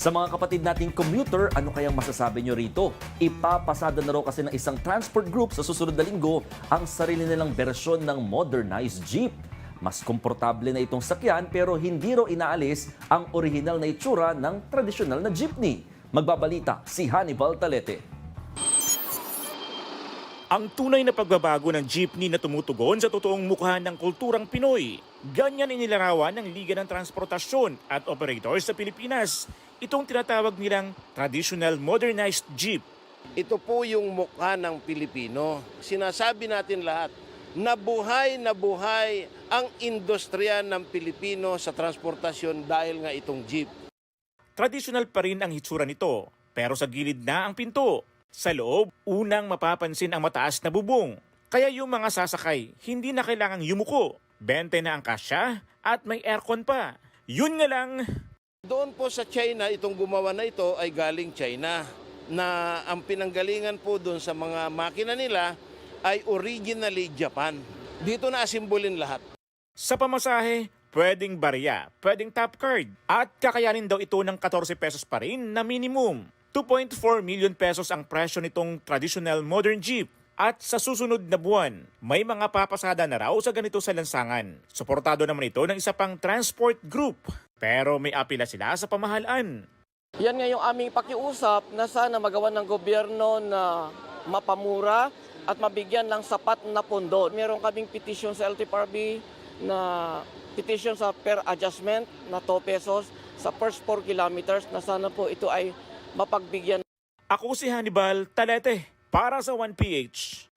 Sa mga kapatid nating commuter, ano kayang masasabi nyo rito? Ipapasada na raw kasi ng isang transport group sa susunod na linggo ang sarili nilang bersyon ng modernized jeep. Mas komportable na itong sakyan pero hindi raw inaalis ang orihinal na itsura ng tradisyonal na jeepney. Magbabalita si Hannibal Talete. Ang tunay na pagbabago ng jeepney na tumutugon sa totoong mukha ng kulturang Pinoy. Ganyan inilarawan ng Liga ng Transportasyon at Operators sa Pilipinas. Itong tinatawag nilang traditional modernized jeep. Ito po yung mukha ng Pilipino. Sinasabi natin lahat, nabuhay na buhay ang industriya ng Pilipino sa transportasyon dahil nga itong jeep. Traditional pa rin ang hitsura nito, pero sa gilid na ang pinto. Sa loob, unang mapapansin ang mataas na bubong. Kaya yung mga sasakay, hindi na kailangang yumuko. 20 na ang kasya at may aircon pa. Yun nga lang, Doon po sa China, itong gumawa na ito ay galing China na ang pinanggalingan po doon sa mga makina nila ay originally Japan. Dito na asimbolin lahat. Sa pamasahe, pwedeng barya, pwedeng top card. At kakayanin daw ito ng 14 pesos pa rin na minimum. 2.4 million pesos ang presyo nitong traditional modern jeep. At sa susunod na buwan, may mga papasada na raw sa ganito sa lansangan. Suportado naman ito ng isa pang transport group. Pero may apila sila sa pamahalaan. Yan nga yung aming pakiusap na sana magawa ng gobyerno na mapamura at mabigyan ng sapat na pondo. Meron kaming petition sa LTFRB na petition sa per adjustment na 2 pesos sa first 4 kilometers na sana po ito ay mapagbigyan Ako si Hannibal Talete para sa 1PH.